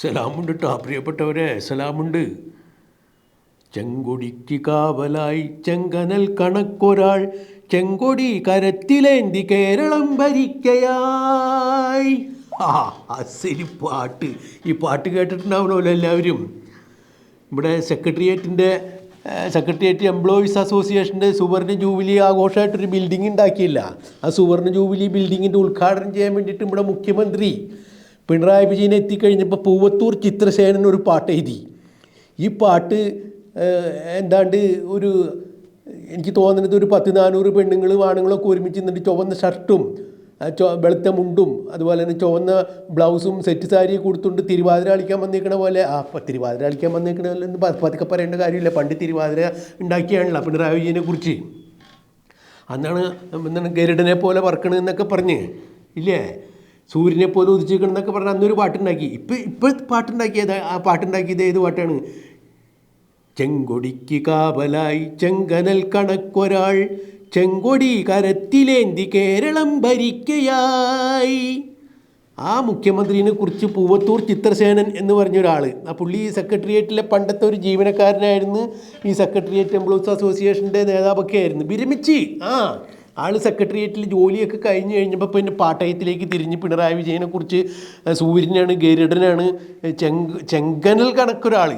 സലാമുണ്ട് കേട്ടോ പ്രിയപ്പെട്ടവരെ സലാമുണ്ട്. ചെങ്കൊടിക്ക് കാവലായി ചെങ്കനൽ കണക്കൊരാൾ ചെങ്കൊടി കരത്തിലേന്തി കേരളം ഭരിക്കയായി. ആ അസലി പാട്ട്. ഈ പാട്ട് കേട്ടിട്ടുണ്ടാവണമല്ലോ എല്ലാവരും? ഇവിടെ സെക്രട്ടേറിയറ്റിന്റെ സെക്രട്ടേറിയറ്റ് എംപ്ലോയീസ് അസോസിയേഷന്റെ സുവർണ ജൂബിലി ആഘോഷമായിട്ടൊരു ബിൽഡിംഗ് ഉണ്ടാക്കിയില്ല. ആ സുവർണ ജൂബിലി ബിൽഡിങ്ങിന്റെ ഉദ്ഘാടനം ചെയ്യാൻ വേണ്ടിയിട്ട് ഇവിടെ മുഖ്യമന്ത്രി പിണറായി വിജയൻ എത്തിക്കഴിഞ്ഞപ്പോൾ പൂവത്തൂർ ചിത്രസേനൻ ഒരു പാട്ട് എഴുതി. ഈ പാട്ട് എന്താണ്ട് ഒരു എനിക്ക് തോന്നുന്നത് ഒരു പത്ത് നാനൂറ് പെണ്ണുങ്ങളും ആണുങ്ങളൊക്കെ ഒരുമിച്ച് നിന്നിട്ട് ചുവന്ന ഷർട്ടും വെളുത്ത മുണ്ടും അതുപോലെ തന്നെ ചുവന്ന ബ്ലൗസും സെറ്റ് സാരിയും കൊടുത്തുകൊണ്ട് തിരുവാതിര കളിക്കാൻ വന്നേക്കണ പോലെ ആ അപ്പം തിരുവാതിര കളിക്കാൻ വന്നേക്കണ പോലെ പതുക്കെ പറയേണ്ട കാര്യമില്ല. പണ്ട് തിരുവാതിര ഉണ്ടാക്കിയാണല്ലോ പിണറായി വിജയനെ കുറിച്ച്. അന്നാണ് എന്താണ് ഗരുഡനെ പോലെ വർക്കണെന്നൊക്കെ പറഞ്ഞ് ഇല്ലേ? സൂര്യനെ പോലെ ഉദിച്ചിരിക്കണം എന്നൊക്കെ പറഞ്ഞ് അന്നൊരു പാട്ടുണ്ടാക്കി. ഇപ്പം ഇപ്പോൾ പാട്ടുണ്ടാക്കിയത് ആ പാട്ടുണ്ടാക്കിയത് ഏത് പാട്ടാണ്? ചെങ്കൊടിക്ക് കാവലായി ചെങ്കനൽ കണക്കൊരാൾ ചെങ്കൊടി കരത്തിലേന്തി കേരളം ഭരിക്കയായി. ആ മുഖ്യമന്ത്രിനെ കുറിച്ച് പൂവത്തൂർ ചിത്രസേനൻ എന്ന് പറഞ്ഞ ഒരാൾ ആ പുള്ളി ഈ സെക്രട്ടേറിയറ്റിലെ പണ്ടത്തെ ഒരു ജീവനക്കാരനായിരുന്നു. ഈ സെക്രട്ടേറിയറ്റ് എംപ്ലോയീസ് അസോസിയേഷന്റെ നേതാവൊക്കെ ആയിരുന്നു വിരമിച്ച്. ആ ആൾ സെക്രട്ടേറിയറ്റിൽ ജോലിയൊക്കെ കഴിഞ്ഞ് കഴിഞ്ഞപ്പോൾ പിന്നെ പാട്ടയത്തിലേക്ക് തിരിഞ്ഞ് പിണറായി വിജയനെ കുറിച്ച് സൂര്യനാണ് ഗരുഡനാണ് ചെങ്ക് ചെങ്കനൽ കണക്കൊരാൾ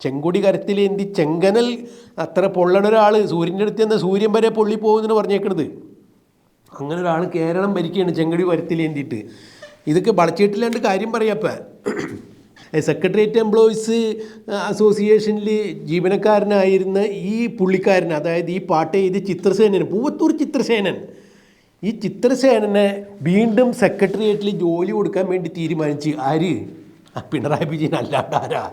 ചെങ്കൊടി കരത്തിലേന്തി ചെങ്കനൽ? അത്ര പൊള്ളണ ഒരാൾ സൂര്യന്റെ അടുത്ത് നിന്ന് സൂര്യൻ വരെ പൊള്ളി പോകുമെന്ന് പറഞ്ഞേക്കണത്? അങ്ങനെ ഒരാൾ കേരളം ഭരിക്കുകയാണ് ചെങ്കടി വരത്തിലേന്തിയിട്ട് ഇതൊക്കെ വളച്ചിട്ടില്ലാണ്ട് കാര്യം പറയാപ്പ സെക്രട്ടേറിയറ്റ് എംപ്ലോയീസ് അസോസിയേഷനിൽ ജീവനക്കാരനായിരുന്ന ഈ പുള്ളിക്കാരൻ അതായത് ഈ പാട്ട് ഇത് ചിത്രസേനൻ പൂവത്തൂർ ചിത്രസേനൻ ഈ ചിത്രസേനനെ വീണ്ടും സെക്രട്ടേറിയറ്റിൽ ജോലി കൊടുക്കാൻ വേണ്ടി തീരുമാനിച്ച് ആര്? പിണറായി വിജയൻ അല്ലാണ്ട് ആരാ?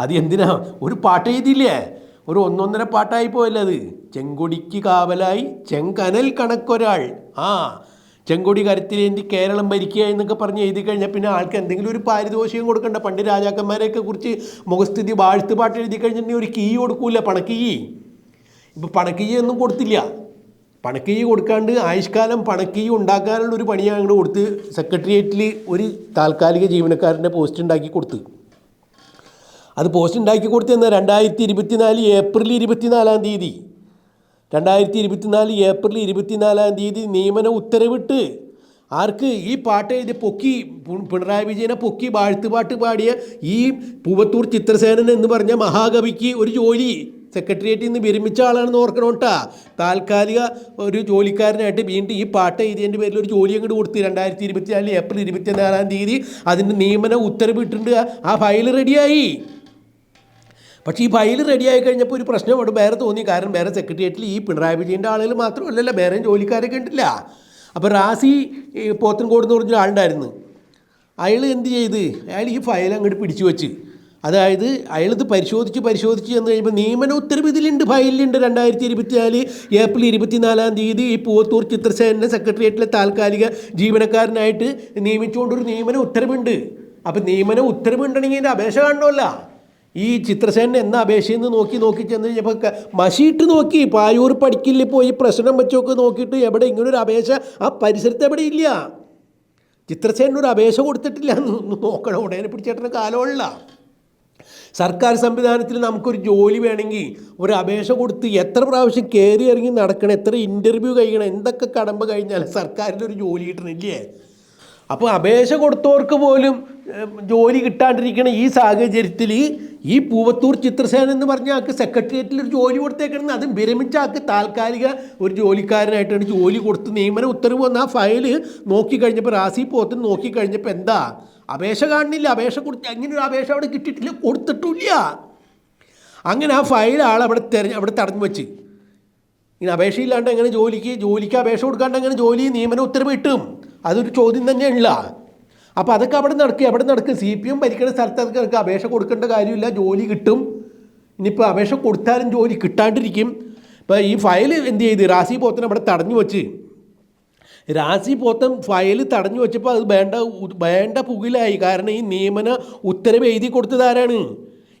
അത് എന്തിനാ? ഒരു പാട്ട് എഴുതിയില്ലേ? ഒരു ഒന്നൊന്നര പാട്ടായി പോയല്ലേ അത്. ചെങ്കൊടിക്ക് കാവലായി ചെങ്കനൽ കണക്കൊരാൾ. ആ ചെങ്കൊടി കരുത്തിലേന്തി കേരളം ഭരിക്കുക എന്നൊക്കെ പറഞ്ഞ് എഴുതി കഴിഞ്ഞാൽ പിന്നെ ആൾക്ക് എന്തെങ്കിലും ഒരു പാരിതോഷികം കൊടുക്കണ്ട. പണ്ട് രാജാക്കന്മാരെയൊക്കെ കുറിച്ച് മുഖസ്ഥിതി വാഴ്ത്ത് പാട്ട് എഴുതി കഴിഞ്ഞിട്ടുണ്ടെങ്കിൽ ഒരു കീ കൊടുക്കൂല പണക്കീ. ഇപ്പം പണക്കീ ഒന്നും കൊടുത്തില്ല. പണക്കീ കൊടുക്കാണ്ട് ആയുഷ്കാലം പണക്കീ ഉണ്ടാക്കാനുള്ള ഒരു പണിയാണ് അങ്ങോട്ട് കൊടുത്ത് സെക്രട്ടേറിയറ്റിൽ ഒരു താൽക്കാലിക ജീവനക്കാരന്റെ പോസ്റ്റ് ഉണ്ടാക്കി കൊടുത്ത്. അത് പോസ്റ്റ് ഉണ്ടാക്കി കൊടുത്തെന്ന് രണ്ടായിരത്തി ഇരുപത്തിനാല് ഏപ്രിൽ ഇരുപത്തിനാലാം തീയതി രണ്ടായിരത്തി ഇരുപത്തിനാല് ഏപ്രിൽ ഇരുപത്തിനാലാം തീയതി നിയമന ഉത്തരവിട്ട് ആർക്ക് ഈ പാട്ട് ഇത് പൊക്കി പിണറായി വിജയനെ പൊക്കി വാഴ്ത്തുപാട്ട് പാടിയ ഈ പൂവത്തൂർ ചിത്രസേനൻ എന്ന് പറഞ്ഞ മഹാകവിക്ക് ഒരു ജോലി. സെക്രട്ടേറിയറ്റിൽ നിന്ന് വിരമിച്ച ആളാണെന്ന് ഓർക്കണം കേട്ടാ. താൽക്കാലിക ഒരു ജോലിക്കാരനായിട്ട് വീണ്ടും ഈ പാട്ട് എഴുതിയതിന്റെ പേരിൽ ഒരു ജോലി അങ്ങോട്ട് കൊടുത്ത് രണ്ടായിരത്തി ഇരുപത്തിനാല് ഏപ്രിൽ ഇരുപത്തിനാലാം തീയതി അതിന്റെ നിയമന ഉത്തരവിട്ടുണ്ട് ആ ഫയൽ റെഡിയായി. പക്ഷേ ഈ ഫയൽ റെഡിയായി കഴിഞ്ഞപ്പോൾ ഒരു പ്രശ്നം അവിടെ വേറെ തോന്നി. കാരണം വേറെ സെക്രട്ടേറിയറ്റിൽ ഈ പിണറായി വിജയന്റെ ആളുകൾ മാത്രമല്ലല്ലോ വേറെ ജോലിക്കാരൊക്കെ ഉണ്ടല്ല അപ്പോൾ റാസി പോത്തൻകോട് എന്ന് പറഞ്ഞ ആളുണ്ടായിരുന്നു. അയാൾ എന്ത് ചെയ്ത്? അയാൾ ഈ ഫയൽ അങ്ങോട്ട് പിടിച്ചു വെച്ച്. അതായത് അയാളിത് പരിശോധിച്ച് പരിശോധിച്ച് ചെന്ന് കഴിയുമ്പോൾ നിയമന ഉത്തരവ് ഇതിലുണ്ട് ഫയലിലുണ്ട്. രണ്ടായിരത്തി ഇരുപത്തിനാല് ഏപ്രിൽ ഇരുപത്തിനാലാം തീയതി ഈ പൂവത്തൂർ ചിത്രസേനന്റെ സെക്രട്ടേറിയറ്റിലെ താൽക്കാലിക ജീവനക്കാരനായിട്ട് നിയമിച്ചുകൊണ്ടൊരു നിയമന ഉത്തരവുണ്ട്. അപ്പം നിയമന ഉത്തരവുണ്ടെങ്കിൽ ഇതിന്റെ അപേക്ഷ കാണണമല്ല. ഈ ചിത്രസേനൻ എന്ന അപേക്ഷയെന്ന് നോക്കി നോക്കി ചെന്ന് കഴിഞ്ഞപ്പോൾ മഷിയിട്ട് നോക്കി പായൂർ പടിക്കലിൽ പോയി പ്രശ്നം വെച്ചൊക്കെ നോക്കിയിട്ട് എവിടെ ഇങ്ങനൊരു അപേക്ഷ? ആ പരിസരത്ത് എവിടെ ഇല്ല. ചിത്രസേനൊരു അപേക്ഷ കൊടുത്തിട്ടില്ല നോക്കണം. ഉടനെ പിടിച്ചേട്ടന് കാലമുള്ള സർക്കാർ സംവിധാനത്തിൽ നമുക്കൊരു ജോലി വേണമെങ്കിൽ ഒരു അപേക്ഷ കൊടുത്ത് എത്ര പ്രാവശ്യം കയറി ഇറങ്ങി നടക്കണം എത്ര ഇന്റർവ്യൂ കഴിയണം എന്തൊക്കെ കടമ്പ കഴിഞ്ഞാൽ സർക്കാരിന്റെ ഒരു ജോലി കിട്ടണില്ലേ? അപ്പോൾ അപേക്ഷ കൊടുത്തവർക്ക് പോലും ജോലി കിട്ടാണ്ടിരിക്കണ ഈ സാഹചര്യത്തിൽ ഈ പൂവത്തൂർ ചിത്രസേന എന്ന് പറഞ്ഞ ആൾക്ക് സെക്രട്ടേറിയറ്റിൽ ഒരു ജോലി കൊടുത്തേക്കണം അതും വിരമിച്ച ആൾക്ക് താൽക്കാലിക ഒരു ജോലിക്കാരനായിട്ടാണ് ജോലി കൊടുത്ത് നിയമന ഉത്തരവ് വന്ന ആ ഫയൽ നോക്കിക്കഴിഞ്ഞപ്പോൾ റാസി പോത്തിന് നോക്കിക്കഴിഞ്ഞപ്പോൾ എന്താ? അപേക്ഷ കാണുന്നില്ല അപേക്ഷ കൊടുത്ത് അങ്ങനെ ഒരു അപേക്ഷ അവിടെ കിട്ടിയിട്ടില്ല കൊടുത്തിട്ടില്ല അങ്ങനെ ആ ഫയൽ ആൾ അവിടെ തെരഞ്ഞ് അവിടെ തടഞ്ഞു വെച്ച്. ഇങ്ങനെ അപേക്ഷയില്ലാണ്ട് എങ്ങനെ ജോലിക്ക് ജോലിക്ക് അപേക്ഷ കൊടുക്കാണ്ട് എങ്ങനെ ജോലി നിയമന ഉത്തരവ് കിട്ടും അതൊരു ചോദ്യം തന്നെയല്ല അപ്പോൾ അതൊക്കെ അവിടെ നടക്കും എവിടെ നടക്കും. സി പി എം ഭരിക്കുന്ന സ്ഥലത്തൊക്കെ നടക്കുക അപേക്ഷ കൊടുക്കേണ്ട കാര്യമില്ല ജോലി കിട്ടും. ഇനിയിപ്പോൾ അപേക്ഷ കൊടുത്താലും ജോലി കിട്ടാണ്ടിരിക്കും. ഇപ്പോൾ ഈ ഫയൽ എന്ത് ചെയ്ത്? റാസി പോത്തനെ അവിടെ തടഞ്ഞു വെച്ച്. രാശി പോത്തൻ ഫയൽ തടഞ്ഞു വെച്ചപ്പോൾ അത് വേണ്ട വേണ്ട പുകിലായി. കാരണം ഈ നിയമന ഉത്തരവ് എഴുതി കൊടുത്തതാരാണ്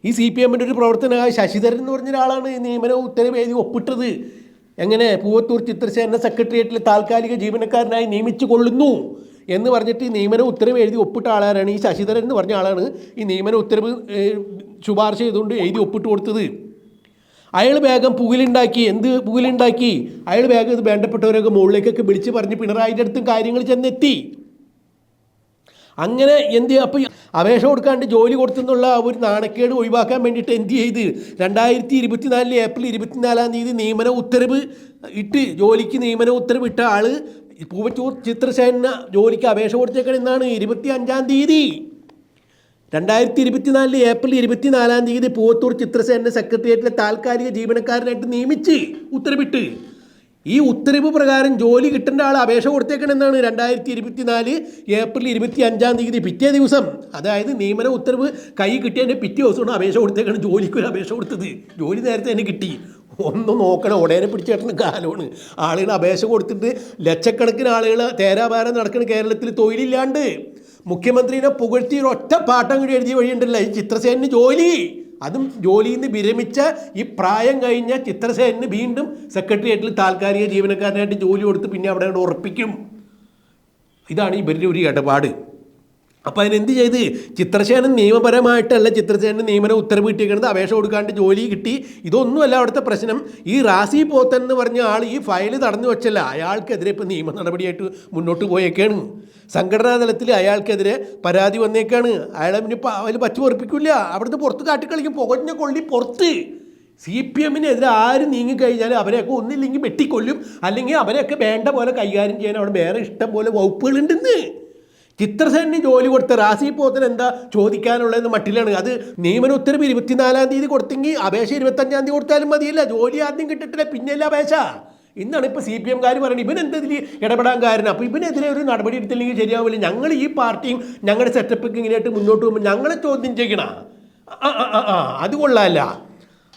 ഈ സി പി എമ്മിന്റെ ഒരു പ്രവർത്തനമായ ശശിധരൻ എന്ന് പറഞ്ഞ ഒരാളാണ് ഈ നിയമന ഉത്തരവ് എഴുതി ഒപ്പിട്ടത്. എങ്ങനെ? പൂവത്തൂർ ചിത്രസേന സെക്രട്ടേറിയറ്റിൽ താൽക്കാലിക ജീവനക്കാരനായി നിയമിച്ചു കൊള്ളുന്നു. എന്ന് പറഞ്ഞിട്ട് ഈ നിയമന ഉത്തരവ് എഴുതി ഒപ്പിട്ട ആളാരാണ്? ഈ ശശിധരൻ എന്ന് പറഞ്ഞ ആളാണ് ഈ നിയമന ഉത്തരവ് ശുപാർശ ചെയ്തുകൊണ്ട് എഴുതി ഒപ്പിട്ട് കൊടുത്തത്. അയാൾ വേഗം പുകലുണ്ടാക്കി. എന്ത് പുകലുണ്ടാക്കി? അയാൾ വേഗം ഇത് വേണ്ടപ്പെട്ടവരൊക്കെ മുകളിലേക്കൊക്കെ വിളിച്ച് പറഞ്ഞ് പിണറായിന്റെ അടുത്തും കാര്യങ്ങൾ ചെന്നെത്തി. അങ്ങനെ എന്ത് അപ്പോൾ അപേക്ഷ കൊടുക്കാണ്ട് ജോലി കൊടുത്തെന്നുള്ള ഒരു നാണക്കേട് ഒഴിവാക്കാൻ വേണ്ടിയിട്ട് എന്ത് ചെയ്ത്? രണ്ടായിരത്തി ഇരുപത്തിനാലിൽ ഏപ്രിൽ ഇരുപത്തിനാലാം തീയതി നിയമന ഉത്തരവ് ഇട്ട് ജോലിക്ക് നിയമന ഉത്തരവ് ഇട്ട ആൾ പൂവച്ചൂർ ചിത്രസേന ജോലിക്ക് അപേക്ഷ കൊടുത്തേക്കണം എന്നാണ് ഇരുപത്തി അഞ്ചാം തീയതി. രണ്ടായിരത്തി ഇരുപത്തിനാലിൽ ഏപ്രിൽ ഇരുപത്തിനാലാം തീയതി പൂവത്തൂർ ചിത്രസേന സെക്രട്ടേറിയറ്റിലെ താൽക്കാലിക ജീവനക്കാരനായിട്ട് നിയമിച്ച് ഉത്തരവിട്ട് ഈ ഉത്തരവ് പ്രകാരം ജോലി കിട്ടേണ്ട ആൾ അപേക്ഷ കൊടുത്തേക്കണമെന്നാണ് രണ്ടായിരത്തി ഇരുപത്തിനാല് ഏപ്രിൽ ഇരുപത്തി അഞ്ചാം തീയതി പിറ്റേ ദിവസം. അതായത് നിയമന ഉത്തരവ് കൈ കിട്ടിയതിന്റെ പിറ്റേ ദിവസമാണ് അപേക്ഷ കൊടുത്തേക്കാണ് ജോലിക്ക് ഒരു അപേക്ഷ കൊടുത്തത്. ജോലി നേരത്തെ തന്നെ കിട്ടി. ഒന്ന് നോക്കണം. ഉടനെ പിടിച്ചേട്ടുന്ന കാലമാണ് ആളുകൾ അപേക്ഷ കൊടുത്തിട്ട് ലക്ഷക്കണക്കിന് ആളുകൾ തേരാപാരം നടക്കുന്ന കേരളത്തിൽ തൊഴിലില്ലാണ്ട് മുഖ്യമന്ത്രിനെ പുകഴ്ത്തി ഒരു ഒറ്റ പാട്ടം കൂടി എഴുതിയ വഴിയുണ്ടല്ലോ. ഈ ചിത്രസേനന് ജോലി. അതും ജോലിയിൽ നിന്ന് വിരമിച്ച ഈ പ്രായം കഴിഞ്ഞ ചിത്രസേനന് വീണ്ടും സെക്രട്ടേറിയറ്റിൽ താൽക്കാലിക ജീവനക്കാരനായിട്ട് ജോലി കൊടുത്ത് പിന്നെ അവിടെ ഉറപ്പിക്കും. ഇതാണ് ഇവരുടെ ഒരു ഇടപാട്. അപ്പോൾ അതിനെന്ത് ചെയ്ത്? ചിത്രസേനൻ നിയമപരമായിട്ടല്ല ചിത്രസേനന് നിയമന ഉത്തരവ് കിട്ടിയിരിക്കുന്നത് അപേക്ഷ കൊടുക്കാണ്ട് ജോലി കിട്ടി. ഇതൊന്നുമല്ല അവിടുത്തെ പ്രശ്നം. ഈ റാസി പോത്തൻ എന്ന് പറഞ്ഞ ആൾ ഈ ഫയൽ തടഞ്ഞു വെച്ചല്ല അയാൾക്കെതിരെ ഇപ്പോൾ നിയമ നടപടിയായിട്ട് മുന്നോട്ട് പോയേക്കാണ്. സംഘടനാ തലത്തിൽ അയാൾക്കെതിരെ പരാതി വന്നേക്കാണ്. അയാളെ പിന്നെ അതിൽ പച്ചു പൊറപ്പിക്കില്ല അവിടുന്ന് പുറത്ത് കാട്ടിക്കളിക്കും പുകഞ്ഞ കൊള്ളി പുറത്ത്. സി പി എമ്മിനെതിരെ ആര് നീങ്ങിക്കഴിഞ്ഞാൽ അവരെയൊക്കെ ഒന്നില്ലെങ്കിൽ വെട്ടിക്കൊല്ലും. അല്ലെങ്കിൽ അവരെയൊക്കെ വേണ്ട പോലെ കൈകാര്യം ചെയ്യാൻ അവിടെ വേറെ ഇഷ്ടം പോലെ വകുപ്പുകളുണ്ടെന്ന്. ചിത്രസേനന് ജോലി കൊടുത്ത് റാസി പോത്തിന് എന്താ ചോദിക്കാനുള്ളതെന്ന് മട്ടിലാണ്. അത് നിയമന ഉത്തരവ് ഇരുപത്തിനാലാം തീയതി കൊടുത്തെങ്കിൽ അപേക്ഷ ഇരുപത്തഞ്ചാം തീയതി കൊടുത്താലും മതിയില്ല. ജോലി ആദ്യം കിട്ടിട്ടില്ല പിന്നെയല്ല അപേക്ഷ. ഇന്നാണ് ഇപ്പോൾ സി പി എംകാർ പറയുന്നത് ഇവൻ എന്തെതിൽ ഇടപെടാൻ കാരണം? അപ്പോൾ ഇവനെതിരെ ഒരു നടപടി എടുത്തില്ലെങ്കിൽ ശരിയാവില്ല. ഞങ്ങൾ ഈ പാർട്ടിയും ഞങ്ങളുടെ സെറ്റപ്പൊക്കെ ഇങ്ങനെയായിട്ട് മുന്നോട്ട് പോകുമ്പോൾ ഞങ്ങളെ ചോദ്യം ചെയ്യണ? ആ ആ ആ ആ അത് കൊള്ളാമല്ല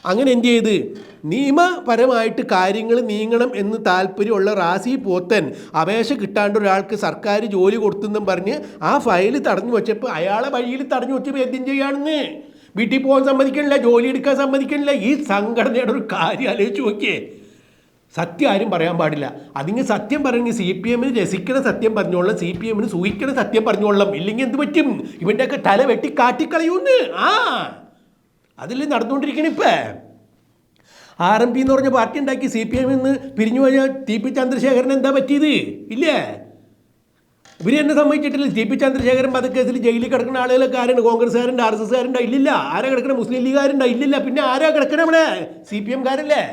അങ്ങനെ എന്ത് ചെയ്ത്? നിയമപരമായിട്ട് കാര്യങ്ങൾ നീങ്ങണം എന്ന് താല്പര്യമുള്ള റാസി പോത്തൻ അപേക്ഷ കിട്ടാണ്ട് ഒരാൾക്ക് സർക്കാർ ജോലി കൊടുത്തെന്നും പറഞ്ഞ് ആ ഫയൽ തടഞ്ഞു വെച്ചപ്പോൾ അയാളെ വഴിയിൽ തടഞ്ഞു വെച്ചപ്പോൾ എന്തും ചെയ്യാണെന്ന്? വീട്ടിൽ പോകാൻ സമ്മതിക്കണില്ല ജോലി എടുക്കാൻ സമ്മതിക്കണില്ല. ഈ സംഘടനയുടെ ഒരു കാര്യം ആലോചിച്ച് നോക്കിയേ. സത്യം ആരും പറയാൻ പാടില്ല. അതിന് സത്യം പറയണമെങ്കിൽ സി പി എമ്മിന് രസിക്കണ സത്യം പറഞ്ഞോളാം സി പി എമ്മിന് സൂഹിക്കണ സത്യം പറഞ്ഞോളാം ഇല്ലെങ്കിൽ എന്ത് പറ്റും? ഇവന്റെയൊക്കെ തല വെട്ടി കാട്ടിക്കളയൂന്ന്. ആ. അതിൽ നടന്നുകൊണ്ടിരിക്കണ ഇപ്പം. ആർ എം പി എന്ന് പറഞ്ഞ പാർട്ടി ഉണ്ടാക്കി സി പി എമ്മിൽ നിന്ന് പിരിഞ്ഞു പോയ ടി പി ചന്ദ്രശേഖരൻ എന്താ പറ്റിയത്? ഇല്ലേ? ഇവർ എന്നെ സമ്മതിച്ചിട്ടില്ല. ടി പി ചന്ദ്രശേഖരൻ വധക്കേസിൽ ജയിലിൽ കിടക്കുന്ന ആളുകളൊക്കെ ആരാണ്? കോൺഗ്രസ്സുകാരുണ്ട് ആർ എസ് എസ്സുകാരുണ്ട് ഇല്ലില്ല. ആരാ കിടക്കണ? മുസ്ലിം ലീഗുകാരുണ്ട് ഇല്ലില്ല. പിന്നെ ആരാ കിടക്കണ നമ്മളെ സി പി എംകാരല്ലേ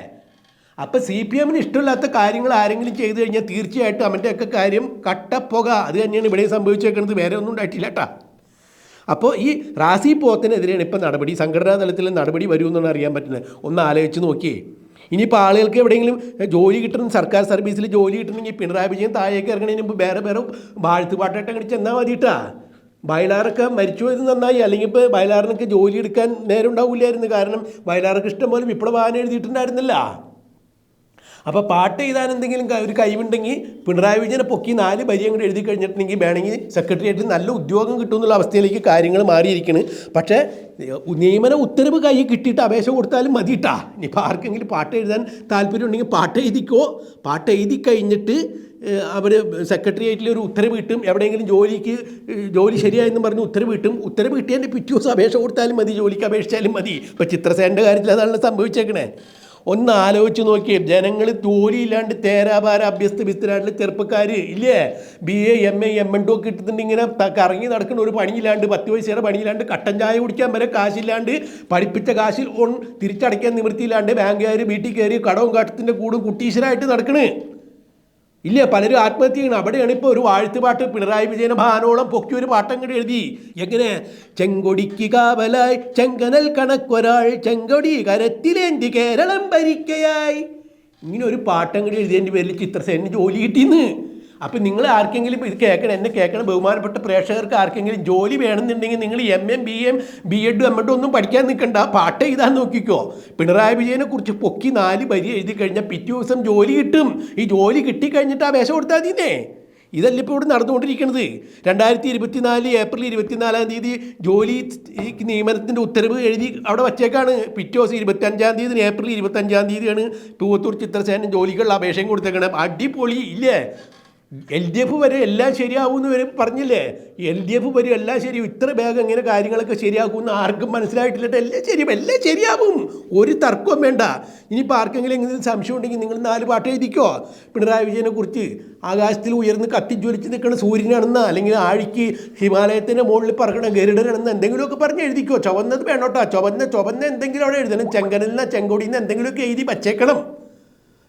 അപ്പം സി പി എമ്മിന് ഇഷ്ടമില്ലാത്ത കാര്യങ്ങൾ ആരെങ്കിലും ചെയ്തു കഴിഞ്ഞാൽ തീർച്ചയായിട്ടും അവന്റെയൊക്കെ കാര്യം കട്ടപ്പുക. അത് തന്നെയാണ് ഇവിടെ സംഭവിച്ചേക്കുന്നത് വേറെ ഒന്നും ഉണ്ടായിട്ടില്ല കേട്ടാ. അപ്പോൾ ഈ റാസി പോത്തിനെതിരെയാണ് ഇപ്പം നടപടി സംഘടനാ തലത്തിൽ നടപടി വരുമെന്നാണ് അറിയാൻ പറ്റുന്നത്. ഒന്ന് ആലോചിച്ച് നോക്കിയേ. ഇനിയിപ്പോൾ ആളുകൾക്ക് എവിടെയെങ്കിലും ജോലി കിട്ടണം സർക്കാർ സർവീസിൽ ജോലി കിട്ടണമെങ്കിൽ പിണറായി വിജയൻ താഴേക്ക് ഇറങ്ങണതിന് മുമ്പ് വേറെ വേറെ വാഴ്ത്തുപാട്ടായിട്ട് അങ്ങനെ ചെന്നാൽ മതിയിട്ടാ വയലാറൊക്കെ മരിച്ചു പോയത് നന്നായി അല്ലെങ്കിൽ ഇപ്പോൾ വയലാറിനൊക്കെ ജോലി എടുക്കാൻ നേരം ഉണ്ടാവില്ലായിരുന്നു. കാരണം വയലാർക്ക് ഇഷ്ടംപോലെ വിപ്ലവാനം എഴുതിയിട്ടുണ്ടായിരുന്നില്ല. അപ്പോൾ പാട്ട് എഴുതാൻ എന്തെങ്കിലും ഒരു കഴിവുണ്ടെങ്കിൽ പിണറായി വിജയനെ പൊക്കി നാല് വരി അങ്ങോട്ട് എഴുതി കഴിഞ്ഞിട്ടുണ്ടെങ്കിൽ വേണമെങ്കിൽ സെക്രട്ടേറിയറ്റിൽ നല്ല ഉദ്യോഗം കിട്ടും എന്നുള്ള അവസ്ഥയിലേക്ക് കാര്യങ്ങൾ മാറിയിരിക്കുന്നു പക്ഷേ നിയമന ഉത്തരവ് കൈ കിട്ടിയിട്ട് അപേക്ഷ കൊടുത്താലും മതിയിട്ടാ ഇനിയിപ്പോൾ ആർക്കെങ്കിലും പാട്ട് എഴുതാൻ താല്പര്യം ഉണ്ടെങ്കിൽ പാട്ട് എഴുതിക്കോ. പാട്ട് എഴുതി കഴിഞ്ഞിട്ട് അവർ സെക്രട്ടേറിയറ്റിൽ ഒരു ഉത്തരവ് കിട്ടും. എവിടെയെങ്കിലും ജോലിക്ക് ജോലി ശരിയായെന്ന് പറഞ്ഞ് ഉത്തരവ് കിട്ടും. ഉത്തരവ് കിട്ടിയതിന്റെ പിറ്റേ ദിവസം അപേക്ഷ കൊടുത്താലും മതി. ജോലിക്ക് അപേക്ഷിച്ചാലും മതി. ഇപ്പോൾ ചിത്രസേനന്റെ കാര്യത്തിൽ അതാണ് സംഭവിച്ചേക്കണേ. ഒന്ന് ആലോചിച്ച് നോക്കിയേ ജനങ്ങൾ ജോലിയില്ലാണ്ട് തേരാപാര അഭ്യസ്ത വിസ്തരായിട്ടുള്ള ചെറുപ്പക്കാർ ഇല്ലേ? B A M A M N ഡോ കിട്ടുന്നുണ്ടിങ്ങനെ കറങ്ങി നടക്കുന്ന ഒരു പണിയില്ലാണ്ട് പത്ത് പൈസയുടെ പണിയില്ലാണ്ട് കട്ടൻ ചായ കുടിക്കാൻ വരെ കാശില്ലാണ്ട് പഠിപ്പിച്ച കാശിൽ ഓൺ തിരിച്ചടയ്ക്കാൻ നിവൃത്തിയില്ലാണ്ട് ബാങ്കുകാർ വീട്ടിൽ കയറി കടവും കാട്ടത്തിന്റെ കൂടും കുട്ടീശ്വരായിട്ട് നടക്കണ്. ഇല്ല പലരും ആത്മഹത്യ ചെയ്യണം. അവിടെയാണ് ഇപ്പോൾ ഒരു വാഴ്ത്തുപാട്ട് പിണറായി വിജയന ഭാനോളം പൊക്കി ഒരു പാട്ടം കൂടി എഴുതി. എങ്ങനെ? ചെങ്കൊടിക്ക് കാവലായി ചെങ്കനൽ കണക്കൊരാൾ ചെങ്കൊടി കരത്തിലേന്തി കേരളം ഭരിക്കയായി. ഇങ്ങനെ ഒരു പാട്ടം കൂടി എഴുതിയതിന്റെ പേരിൽ ചിത്രസേന ജോലി കിട്ടിയെന്ന് അപ്പം നിങ്ങൾ ആർക്കെങ്കിലും ഇത് കേൾക്കണം എന്നെ കേൾക്കണം ബഹുമാനപ്പെട്ട പ്രേക്ഷകർക്ക് ആർക്കെങ്കിലും ജോലി വേണമെന്നുണ്ടെങ്കിൽ നിങ്ങൾ M M B M B എഡും M എഡും ഒന്നും പഠിക്കാൻ നിൽക്കണ്ട. പാട്ട് എഴുതാൻ നോക്കിക്കോ. പിണറായി വിജയനെ കുറിച്ച് പൊക്കി നാല് വരി എഴുതി കഴിഞ്ഞാൽ പിറ്റേ ദിവസം ജോലി കിട്ടും. ഈ ജോലി കിട്ടിക്കഴിഞ്ഞിട്ട് ആ വേഷം കൊടുത്താൽ മതിയേ ഇതല്ല ഇപ്പോൾ ഇവിടെ നടന്നുകൊണ്ടിരിക്കുന്നത് രണ്ടായിരത്തി ഇരുപത്തിനാല് ഏപ്രിൽ ഇരുപത്തിനാലാം തീയതി ജോലി നിയമനത്തിന്റെ ഉത്തരവ് എഴുതി അവിടെ വച്ചേക്കാണ്. പിറ്റേ ദിവസം ഇരുപത്തഞ്ചാം തീയതി ഏപ്രിൽ ഇരുപത്തഞ്ചാം തീയതിയാണ് പൂവത്തൂർ ചിത്രസേന ജോലിക്കുള്ള അപേക്ഷയും കൊടുത്തേക്കണം അടിപൊളി ഇല്ലേ? എൽ ഡി എഫ് വരെ എല്ലാം ശരിയാവുമെന്ന് വരെ പറഞ്ഞില്ലേ? എൽ ഡി എഫ് വരും എല്ലാം ശരിയാവും. ഇത്ര വേഗം ഇങ്ങനെ കാര്യങ്ങളൊക്കെ ശരിയാക്കുമെന്ന് ആർക്കും മനസ്സിലായിട്ടില്ല എല്ലാം ശരി എല്ലാം ശരിയാവും. ഒരു തർക്കവും വേണ്ട. ഇനിയിപ്പോൾ ആർക്കെങ്കിലും എന്തെങ്കിലും സംശയം ഉണ്ടെങ്കിൽ നിങ്ങൾ നാല് പാട്ട് എഴുതിക്കോ. പിണറായി വിജയനെ കുറിച്ച് ആകാശത്തിൽ ഉയർന്ന് കത്തിജ്വലിച്ച് നിൽക്കുന്ന സൂര്യനാണെന്ന് അല്ലെങ്കിൽ ആഴിക്ക് ഹിമാലയത്തിന്റെ മുകളിൽ പറക്കണ ഗരുഡനാണെന്ന് എന്തെങ്കിലുമൊക്കെ പറഞ്ഞ് എഴുതിക്കോ. ചുവന്നത് വേണോട്ടോ. ചുവന്ന ചുവന്ന എന്തെങ്കിലും അവിടെ എഴുതണം. ചെങ്കനിൽ നിന്ന് ചെങ്കൊടിയിൽ നിന്ന് എന്തെങ്കിലുമൊക്കെ എഴുതി വച്ചേക്കണം.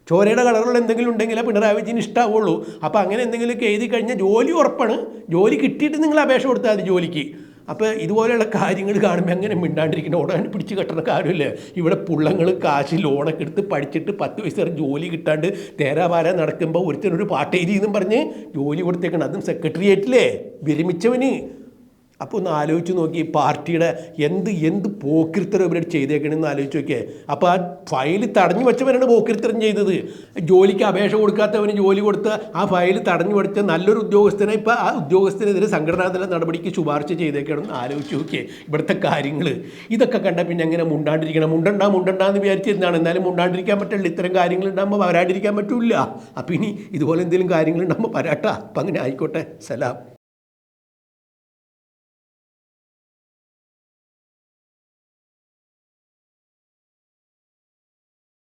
ചോരയുടെ കളറുള്ള എന്തെങ്കിലും ഉണ്ടെങ്കിലേ പിണറായി വിജയൻ ഇഷ്ടമാവുള്ളൂ അപ്പോൾ അങ്ങനെ എന്തെങ്കിലുമൊക്കെ എഴുതി കഴിഞ്ഞാൽ ജോലി ഉറപ്പാണ്. ജോലി കിട്ടിയിട്ട് നിങ്ങൾ അപേക്ഷ കൊടുത്താൽ മതി ജോലിക്ക്. അപ്പോൾ ഇതുപോലെയുള്ള കാര്യങ്ങൾ കാണുമ്പോൾ എങ്ങനെ മിണ്ടാണ്ടിരിക്കണം? ഉടനെ പിടിച്ച് കെട്ടണ കാര്യമില്ല? ഇവിടെ പുള്ളങ്ങൾ കാശ് ലോണൊക്കെ എടുത്ത് പഠിച്ചിട്ട് പത്ത് പൈസ ജോലി കിട്ടാണ്ട് തേരാപാര നടക്കുമ്പോൾ ഒരുത്തനൊരു പാട്ടേരി എന്നും പറഞ്ഞ് ജോലി കൊടുത്തേക്കണം. അതും സെക്രട്ടേറിയറ്റിലേ വിരമിച്ചവന്. അപ്പോൾ ഒന്ന് ആലോചിച്ച് നോക്കി പാർട്ടിയുടെ എന്ത് എന്ത് പോക്കിരിത്തരം ഇവരോട് ചെയ്തേക്കണമെന്ന് ആലോചിച്ച് നോക്കിയേ. അപ്പോൾ ആ ഫയൽ തടഞ്ഞു വെച്ചവനാണ് പോക്കിരുത്തരം ചെയ്തത്. ജോലിക്ക് അപേക്ഷ കൊടുക്കാത്തവന് ജോലി കൊടുത്ത് ആ ഫയൽ തടഞ്ഞു വെച്ച നല്ലൊരു ഉദ്യോഗസ്ഥനെ ഇപ്പോൾ ആ ഉദ്യോഗസ്ഥനെതിരെ സംഘടനാതല നടപടിക്ക് ശുപാർശ ചെയ്തേക്കണമെന്ന് ആലോചിച്ച് നോക്കിയേ ഇവിടുത്തെ കാര്യങ്ങൾ ഇതൊക്കെ കണ്ട പിന്നെ എങ്ങനെ മുണ്ടാണ്ടിരിക്കണം? മുണ്ടണ്ട മുണ്ടണ്ടെന്ന് വിചാരിച്ചിരുന്നാണ് എന്നാലും മുണ്ടാണ്ടിരിക്കാൻ പറ്റില്ല ഇത്തരം കാര്യങ്ങൾ ഉണ്ടാകുമ്പോൾ വരാണ്ടിരിക്കാൻ പറ്റില്ല. അപ്പം ഇനി ഇതുപോലെ എന്തെങ്കിലും കാര്യങ്ങൾ ഉണ്ടാകുമ്പോൾ വരാട്ടാ. അപ്പം അങ്ങനെ ആയിക്കോട്ടെ. സലാം.